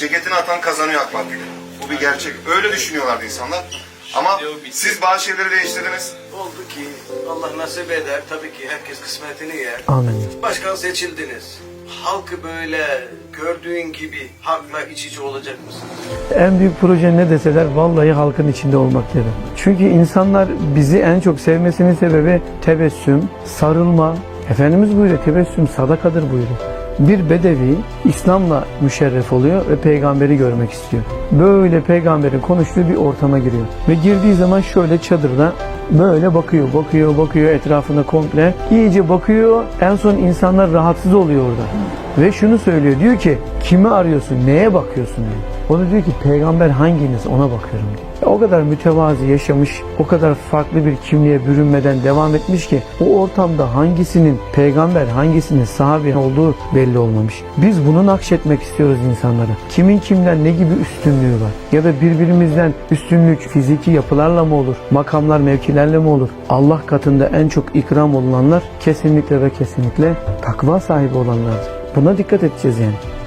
ceketini atan kazanıyor AK Parti'de. Bu bir gerçek. Öyle düşünüyorlardı insanlar. Ama siz bazı şeyleri değiştirdiniz. Oldu ki Allah nasip eder. Tabii ki herkes kısmetini yer. Amin. Başkan seçildiniz. Halkı böyle gördüğün gibi halkla iç içe olacak mısın? En büyük proje ne deseler vallahi halkın içinde olmak derim. Çünkü insanlar bizi en çok sevmesinin sebebi tebessüm, sarılma. Efendimiz buyuruyor tebessüm sadakadır buyuruyor. Bir bedevi İslam'la müşerref oluyor ve peygamberi görmek istiyor. Böyle peygamberin konuştuğu bir ortama giriyor. Ve girdiği zaman şöyle çadırda böyle bakıyor, bakıyor, bakıyor etrafına komple. İyice bakıyor. En son insanlar rahatsız oluyor orada. Ve şunu söylüyor. Diyor ki kimi arıyorsun, neye bakıyorsun diyor. O da diyor ki peygamber hanginiz ona bakıyorum diyor. O kadar mütevazi yaşamış, o kadar farklı bir kimliğe bürünmeden devam etmiş ki o ortamda hangisinin peygamber, hangisinin sahabe olduğu belli olmamış. Biz bunu nakşetmek istiyoruz insanlara. Kimin kimden ne gibi üstünlüğü var? Ya da birbirimizden üstünlük fiziki yapılarla mı olur? Makamlar, mevkilerle mi olur? Allah katında en çok ikram olunanlar kesinlikle ve kesinlikle takva sahibi olanlardır. Buna dikkat edeceğiz yani.